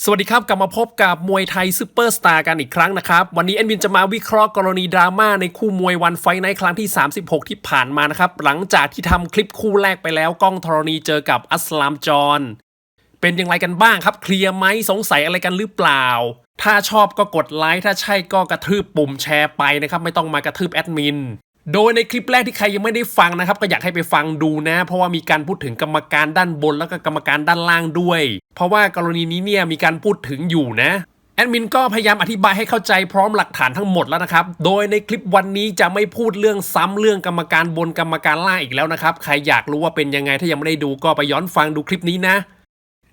สวัสดีครับ กลับมาพบกับมวยไทยซูเปอร์สตาร์กันอีกครั้งนะครับ วันนี้แอนวินจะมาวิเคราะห์กรณีดราม่าในคู่มวยวันไฟในครั้งที่ 36 ที่ผ่านมานะครับ หลังจากที่ทำคลิปคู่แรกไปแล้วก้องธรณีเจอกับอัสลามจอนเป็นอย่างไรกันบ้างครับ เคลียร์ไหมสงสัยอะไรกันหรือเปล่า ถ้าชอบก็กดไลค์ถ้าใช่ก็กระทืบปุ่มแชร์ไปนะครับ ไม่ต้องมากระทืบแอดมิน โดยในคลิปแรกที่ใครยังไม่ได้ฟังนะครับ ก็อยากให้ไปฟังดูนะ เพราะว่ามีการพูดถึงกรรมการด้านบนแล้วก็กรรมการด้านล่างด้วย เพราะว่ากรณีนี้เนี่ยมีการพูดถึงอยู่นะแอดมินก็พยายามอธิบายให้เข้าใจพร้อมหลักฐานทั้งหมดแล้วนะครับ โดยในคลิปวันนี้จะไม่พูดเรื่องซ้ำเรื่องกรรมการบนกรรมการล่างอีกแล้วนะครับ ใครอยากรู้ว่าเป็นยังไงถ้ายังไม่ได้ดูก็ไปย้อนฟังดูคลิปนี้นะ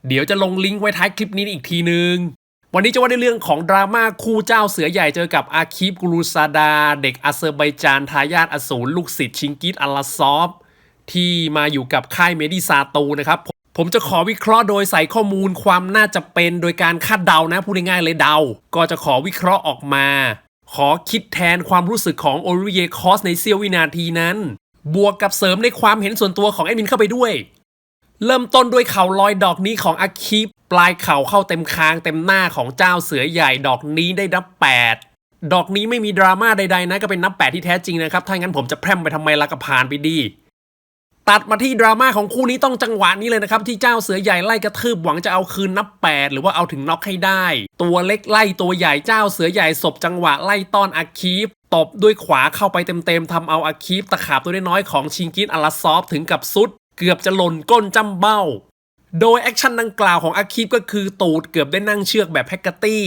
เดี๋ยวจะลงลิงก์ไว้ท้ายคลิปนี้อีกทีนึง วันนี้จะว่าในเรื่องของดราม่าคู่เจ้าเสือใหญ่เจอกับอาคีฟกูรูซาดา เด็กอาเซอร์ไบจานทายาทอสูรลูกศิษย์ชิงกิสอัลลาซอฟ ที่มาอยู่กับค่ายเมดิซาตูนะครับผมจะขอวิเคราะห์โดยใส่ข้อมูลความน่าจะเป็นโดยการคาดเดานะพูดง่ายๆเลยเดา ก็จะขอวิเคราะห์ออกมา ขอคิดแทนความรู้สึกของโอริเยคอสในเสี้ยววินาทีนั้น บวกกับเสริมในความเห็นส่วนตัวของแอดมินเข้าไปด้วย เริ่มต้นด้วยเข่าลอยดอกนี้ของอาคีป ปลายเข่าเข้าเต็มคางเต็มหน้าของเจ้าเสือใหญ่ดอกนี้ได้นับ 8 ดอกนี้ไม่มีดราม่าใดๆนะก็เป็นนับ 8 ที่แท้จริงนะครับ ถ้างั้นผมจะแพร่มไปทำไมละก็ผ่านไปดี ตัดมาที่ดราม่าของคู่นี้ต้องจังหวะนี้เลยนะครับ ที่เจ้าเสือใหญ่ไล่กระทืบหวังจะเอาคืนนับ 8 หรือว่าเอาถึงน็อกให้ได้ ตัวเล็กไล่ตัวใหญ่เจ้าเสือใหญ่ศบจังหวะไล่ต้อนอาคีฟตบด้วยขวาเข้าไปเต็มๆทำเอาอาคีฟตะขาบตัวน้อยๆของชิงกินอลาซอฟถึงกับซุด เกือบจะหล่นก้นจำเบ้า โดยแอคชั่นดังกล่าวของอาคีฟก็คือตูดเกือบได้นั่งเชือกแบบแฮกเกอร์ตี้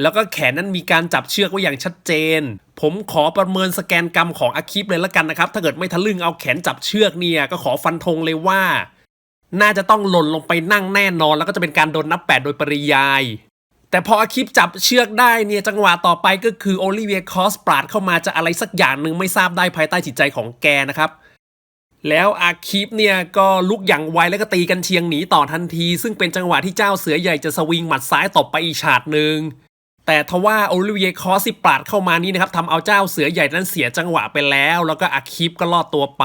แล้วก็แขนนั้นมีการจับเชือกไว้อย่างชัดเจน ผมขอประเมินสแกนกรรมของอาคีฟเลยละกันนะครับ ถ้าเกิดไม่ทะลึ่งเอาแขนจับเชือกเนี่ยก็ขอฟันธงเลยว่า น่าจะต้องหล่นลงไปนั่งแน่นอน แล้วก็จะเป็นการโดนนับแปดโดยปริยาย แต่พออาคิปจับเชือกได้เนี่ยจังหวะต่อไปก็คือโอลิเวียคอสปราดเข้ามาจะอะไรสักอย่างหนึ่งไม่ทราบได้ภายใต้จิตใจของแกนะครับ แล้วอาคีปเนี่ยก็ลุกอย่างไวแล้วก็ตีกันเชียงหนีต่อทันที ซึ่งเป็นจังหวะที่เจ้าเสือใหญ่จะสวิงหมัดซ้ายตบไปอีกฉาดหนึ่งแต่ทว่าโอลิเวียคอสที่ปราดเข้ามานี่นะครับทำเอาเจ้าเสือใหญ่นั้นเสียจังหวะไปแล้ว แล้วก็อาคีปก็รอดตัวไป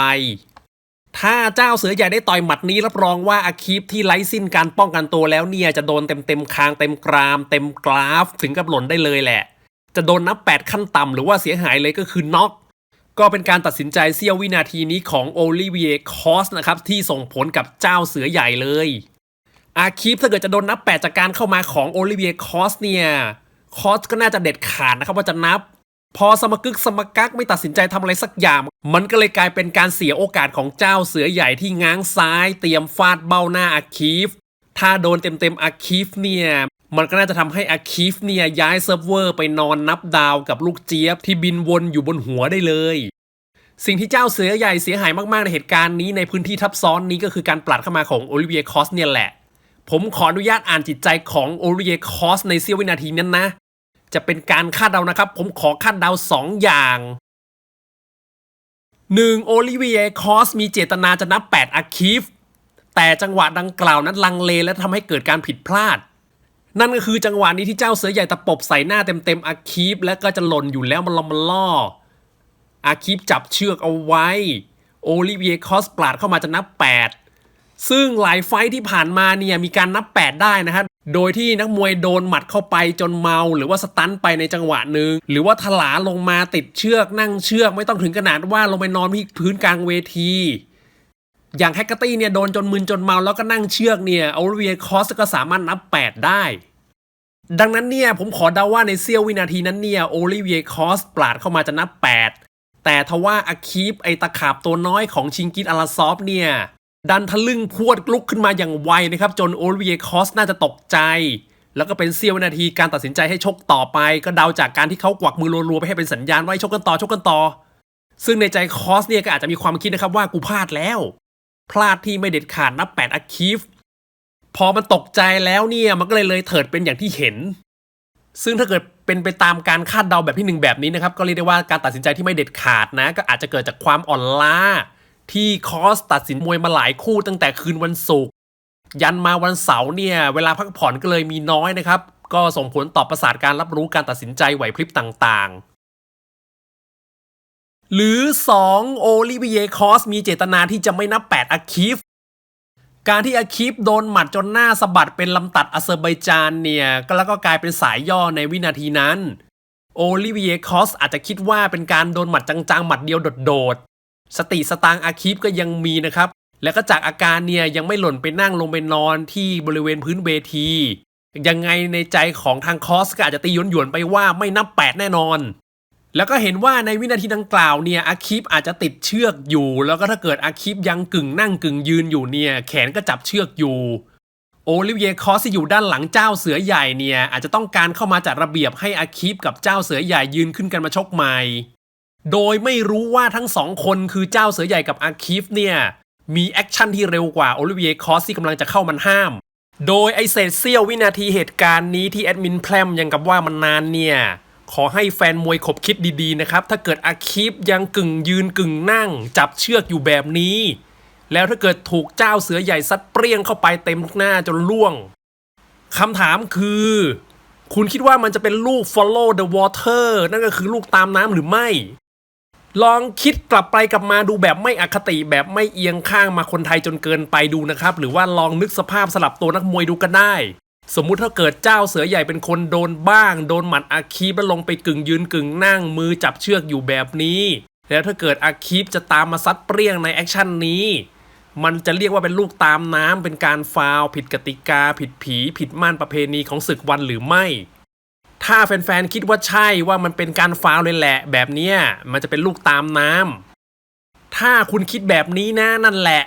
ถ้าเจ้าเสือใหญ่ได้ต่อยหมัดนี้รับรองว่าอาคีปที่ไร้สิ้นการป้องกันตัวแล้วเนี่ยจะโดนเต็มเต็มๆคางเต็มกราม เต็มกราฟ ถึงกับหล่นได้เลยแหละ จะโดนนับ 8 ขั้นต่ำหรือว่าเสียหายเลยก็คือน็อก ก็เป็นการตัดสินใจเสี้ยววินาทีนี้ของโอลิเวียคอสนะครับที่ส่งผลกับเจ้าเสือใหญ่เลยอาคีปถ้าเกิดจะโดนนับ 8 จากการเข้ามาของโอลิเวียคอสเนี่ยคอสก็น่าจะเด็ดขาดนะครับว่าจะนับ พอสมกึกสมกักไม่ตัดสินใจทำอะไรสักอย่าง มันก็เลยกลายเป็นการเสียโอกาสของเจ้าเสือใหญ่ที่ง้างซ้าย เตรียมฟาดเบ้าหน้าอาคีฟถ้าโดนเต็มๆอาคีฟเนี่ย มันก็น่าจะทำให้อาคีฟเนี่ยย้ายเซิร์ฟเวอร์ไปนอนนับดาวกับลูกเจี๊ยบที่บินวนอยู่บนหัวได้เลย สิ่งที่เจ้าเสือใหญ่เสียหายมากๆในเหตุการณ์นี้ในพื้นที่ทับซ้อนนี้ก็คือการปลัดเข้ามาของโอลิเวียคอสเนี่ยแหละ ผมขออนุญาตอ่านจิตใจของโอลิเวียคอสในเสี้ยววินาทีนั้นนะ จะเป็นการคาดเดานะครับ ผมขอคาดเดาสองอย่าง 1. โอลิเวียคอสมีเจตนาจะนับ 8 อาคีฟแต่จังหวะดังกล่าวนั้นลังเลและทำให้เกิดการผิดพลาด นั่นก็คือจังหวะนี้ที่เจ้าเสือใหญ่ตะปบใส่หน้าเต็มๆอาคีฟและก็จะหล่นอยู่แล้วมันลอมันล่ออาคีฟจับเชือกเอาไว้ โอลิเวียคอสปลาดเข้ามาจะนับ 8 ซึ่งหลายไฟท์ที่ผ่านมาเนี่ยมีการนับ 8 ได้นะครับโดยที่นักมวยโดนหมัดเข้าไปจนเมา หรือว่าสตันไปในจังหวะหนึ่งหรือว่าถลาลงมาติดเชือกนั่งเชือกไม่ต้องถึงขนาดว่าลงไปนอนที่พื้นกลางเวที อย่างแฮกเกอร์ตี้เนี่ยโดนจนมึนจนเมาแล้วก็นั่งเชือกเนี่ยโอลิเวียคอสก็สามารถนับ 8 ได้ ดังนั้นเนี่ยผมขอเดาว่าในเสี้ยววินาทีนั้นเนี่ยโอลิเวียคอสปลาดเข้ามาจะนับ 8 แต่ทว่าอาคีปไอตะขาบตัวน้อยของชิงกินอาราซอฟเนี่ยดันทะลึ่งพรวดลุกขึ้นมาอย่างไวนะครับ จนโอลิเวียคอสน่าจะตกใจ แล้วก็เป็นเสี้ยววินาทีการตัดสินใจให้ชกต่อไป ก็เดาจากการที่เขากวักมือรัวๆไปให้เป็นสัญญาณว่าให้ชกกันต่อชกกันต่อ ซึ่งในใจคอสเนี่ยก็อาจจะมีความคิดนะครับว่ากูพลาดแล้ว พลาดที่ไม่เด็ดขาดนับ8อาคีฟ พอมันตกใจแล้วเนี่ยมันก็เลยเลยเถิดเป็นอย่างที่เห็น ซึ่งถ้าเกิดเป็นไปตามการคาดเดาแบบที่หนึ่งแบบนี้นะครับ ก็เรียกได้ว่าการตัดสินใจที่ไม่เด็ดขาดนะ ก็อาจจะเกิดจากความอ่อนล้า ที่คอสตัดสินมวยมาหลายคู่ตั้งแต่คืนวันศุกร์ยันมาวันเสาร์เนี่ยเวลาพักผ่อนก็เลยมีน้อยนะครับ ก็ส่งผลต่อประสาทการรับรู้การตัดสินใจไหวพริบต่างๆ หรือ 2. โอลิเวียคอสมีเจตนาที่จะไม่นับ 8 อาคีฟ การที่อาคีฟโดนหมัดจนหน้าสะบัดเป็นลำตัดอาเซอร์ไบจานเนี่ยก็แล้วก็กลายเป็นสายย่อในวินาทีนั้น โอลิเวียคอสอาจจะคิดว่าเป็นการโดนหมัดจังๆ หมัดเดียวโดดๆ สติสตางอาคีฟก็ยังมีนะครับ แล้วก็จากอาการเนี่ยยังไม่หล่นไปนั่งลงไปนอนที่บริเวณพื้นเวที ยังไงในใจของทางคอสก็อาจจะตีหยวนๆไปว่าไม่นับแปดแน่นอน แล้วก็เห็นว่าในวินาทีดังกล่าวเนี่ยอาคีฟอาจจะติดเชือกอยู่ แล้วก็ถ้าเกิดอาคีฟยังกึ่งนั่งกึ่งยืนอยู่เนี่ย แขนก็จับเชือกอยู่โอลิเวียคอสที่อยู่ด้านหลังเจ้าเสือใหญ่เนี่ยอาจจะต้องการเข้ามาจัดระเบียบให้อาคีฟกับเจ้าเสือใหญ่ยืนขึ้นกันมาชกใหม่ โดยไม่รู้ว่าทั้งสองคนคือเจ้าเสือใหญ่กับอาคีฟเนี่ยมีแอคชั่นที่เร็วกว่าโอลิเวียคอสที่กำลังจะเข้ามันห้าม โดยไอเศษเสี้ยววินาทีเหตุการณ์นี้ที่แอดมินแพรมยังกับว่ามันนานเนี่ย ขอให้แฟนมวยขบคิดดีๆนะครับ ถ้าเกิดอาคีฟยังกึ่งยืนกึ่งนั่ง จับเชือกอยู่แบบนี้ แล้วถ้าเกิดถูกเจ้าเสือใหญ่ซัดเปรี้ยงเข้าไปเต็มหน้าจนล่วงคำถามคือ คุณคิดว่ามันจะเป็นลูก follow the water นั่นก็คือลูกตามน้ำหรือไม่ ลองคิดกลับไปกลับมาดูแบบไม่อคติแบบไม่เอียงข้างมาคนไทยจนเกินไปดูนะครับ หรือว่าลองนึกสภาพสลับตัวนักมวยดูก็ได้ สมมุติถ้าเกิดเจ้าเสือใหญ่เป็นคนโดนบ้าง โดนหมัดอาคีบแล้วลงไปกึ่งยืนกึ่งนั่งมือจับเชือกอยู่แบบนี้ แล้วถ้าเกิดอาคีบจะตามมาซัดเปรี้ยงในแอคชั่นนี้ มันจะเรียกว่าเป็นลูกตามน้ำเป็นการฟาวผิดกติกา ผิดผี ผิดม่านประเพณีของศึกวันหรือไม่ ถ้าแฟนๆคิดว่าใช่ว่ามันเป็นการฟาวเลยแหละ แบบนี้มันจะเป็นลูกตามน้ำถ้าคุณคิดแบบนี้นะนั่นแหละ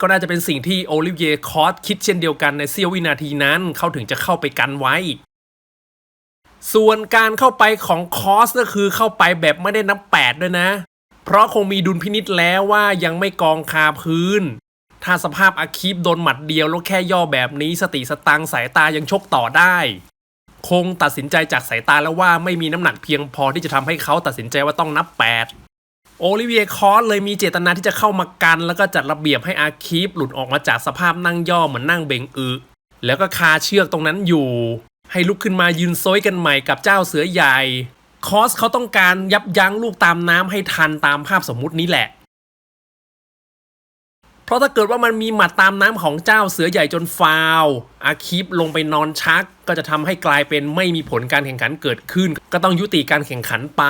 ก็น่าจะเป็นสิ่งที่โอลิเวียคอสคิดเช่นเดียวกันในเสี้ยววินาทีนั้น เขาถึงจะเข้าไปกันไว้ ส่วนการเข้าไปของคอสก็คือเข้าไปแบบไม่ได้นับแปดด้วยนะ เพราะคงมีดุลพินิษแล้วว่ายังไม่กองคาพื้น ถ้าสภาพอาคีฟโดนหมัดเดียวแล้วแค่ย่อแบบนี้สติสตังสายตายังชกต่อได้ คงตัดสินใจจากสายตาแล้วว่าไม่มีน้ำหนักเพียงพอที่จะทำให้เขาตัดสินใจว่าต้องนับ8 โอลิเวียคอสเลยมีเจตนาที่จะเข้ามากัน แล้วก็จัดระเบียบให้อาคีฟหลุดออกมาจากสภาพนั่งย่อเหมือนนั่งเบงอึแล้วก็คาเชือกตรงนั้นอยู่ ให้ลุกขึ้นมายืนโซยกันใหม่กับเจ้าเสือใหญ่คอสเขาต้องการยับยั้งลูกตามน้ำให้ทันตามภาพสมมุตินี้แหละ เพราะถ้าเกิดว่ามันมีหมัดตามน้ำของเจ้าเสือใหญ่จนฟาวอาคีปลงไปนอนชัก ก็จะทำให้กลายเป็นไม่มีผลการแข่งขันเกิดขึ้น ก็ต้องยุติการแข่งขันไป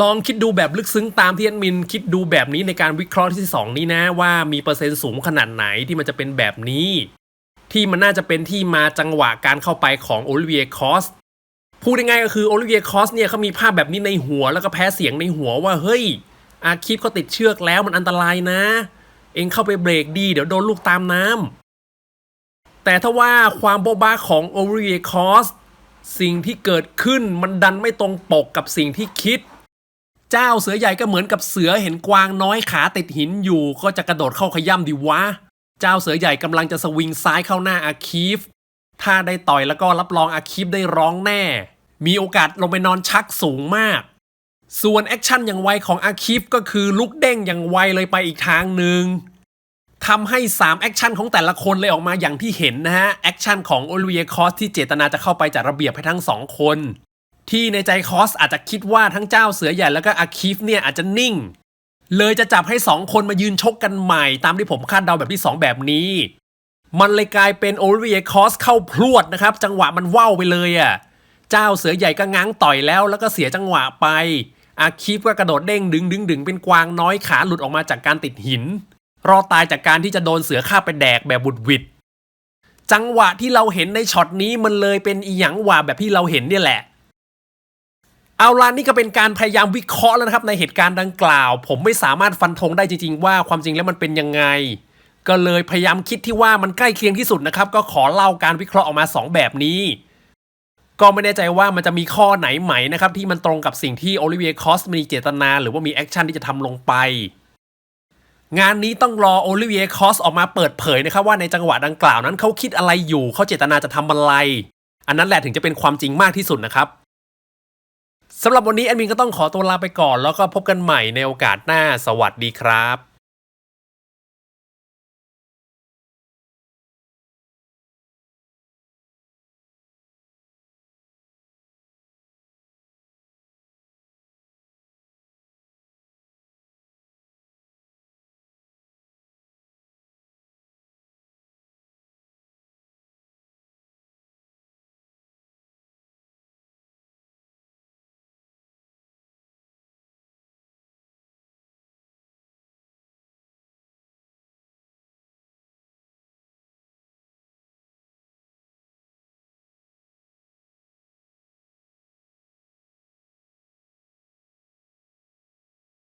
ลองคิดดูแบบลึกซึ้งตามที่แอดมิน คิดดูแบบนี้ในการวิเคราะห์ที่2นี้นะว่ามีเปอร์เซ็นต์สูงขนาดไหนที่มันจะเป็นแบบนี้ ที่มันน่าจะเป็นที่มาจังหวะการเข้าไปของโอลิเวียคอสพูดง่ายๆก็คือโอลิเวียคอสเนี่ยเขามีภาพแบบนี้ในหัวแล้วก็แพ้เสียงในหัวว่าเฮ้ย อาคีปเขาติดเชือกแล้วมันอันตรายนะ เองเข้าไปเบรกดีเดี๋ยวโดนลูกตามน้ำแต่ถ้าว่าความโบ๊ะบ้าของโอริเอคอสสิ่งที่เกิดขึ้นมันดันไม่ตรงปกกับสิ่งที่คิด เจ้าเสือใหญ่ก็เหมือนกับเสือเห็นกวางน้อยขาติดหินอยู่ ก็จะกระโดดเข้าขย่ำดิวะ เจ้าเสือใหญ่กำลังจะสวิงซ้ายเข้าหน้าอาคีฟ ถ้าได้ต่อยแล้วก็รับรองอาคีฟได้ร้องแน่ มีโอกาสลงไปนอนชักสูงมาก ส่วนแอคชั่นอย่างไวของอาคีฟก็คือลุกเด้งอย่างไวเลยไปอีกทางหนึ่งทำให้ 3 แอคชั่นของแต่ละคนเลยออกมาอย่างที่เห็นนะฮะ แอคชั่นของโอลิเวียคอสที่เจตนาจะเข้าไปจัดระเบียบให้ทั้งสองคน ที่ในใจคอสอาจจะคิดว่าทั้งเจ้าเสือใหญ่แล้วก็อาคีฟเนี่ยอาจจะนิ่ง เลยจะจับให้สองคนมายืนชกกันใหม่ ตามที่ผมคาดเดาแบบที่ 2 แบบนี้ มันเลยกลายเป็นโอลิเวียคอสเข้าพรวดนะครับ จังหวะมันว่าวไปเลยอะ่ะเจ้าเสือใหญ่ก็ง้างต่อยแล้วแล้วก็เสียจังหวะไป อาคีฟก็กระโดดเด้งดึงดึงดึงเป็นกวางน้อยขาหลุดออกมาจากการติดหิน รอตายจากการที่จะโดนเสือฆ่าไปแดกแบบบุดวิดจังหวะที่เราเห็นในช็อตนี้มันเลยเป็นอีหยังหว่าแบบที่เราเห็นเนี่ยแหละ เอาล่ะนี่ก็เป็นการพยายามวิเคราะห์แล้วนะครับในเหตุการณ์ดังกล่าว ผมไม่สามารถฟันธงได้จริงๆว่าความจริงแล้วมันเป็นยังไง ก็เลยพยายามคิดที่ว่ามันใกล้เคียงที่สุดนะครับ ก็ขอเล่าการวิเคราะห์ออกมาสองแบบนี้ ก็ไม่แน่ใจว่ามันจะมีข้อไหนไหมนะครับที่มันตรงกับสิ่งที่โอลิเวียคอสมีเจตนา หรือว่ามีแอคชั่นที่จะทำลงไปงานนี้ต้องรอโอลิเวียคอสออกมาเปิดเผยนะครับว่าในจังหวะดังกล่าวนั้นเขาคิดอะไรอยู่เขาเจตนาจะทำอะไร อันนั้นแหละถึงจะเป็นความจริงมากที่สุดนะครับ สำหรับวันนี้แอดมินก็ต้องขอตัวลาไปก่อน แล้วก็พบกันใหม่ในโอกาสหน้าสวัสดีครับ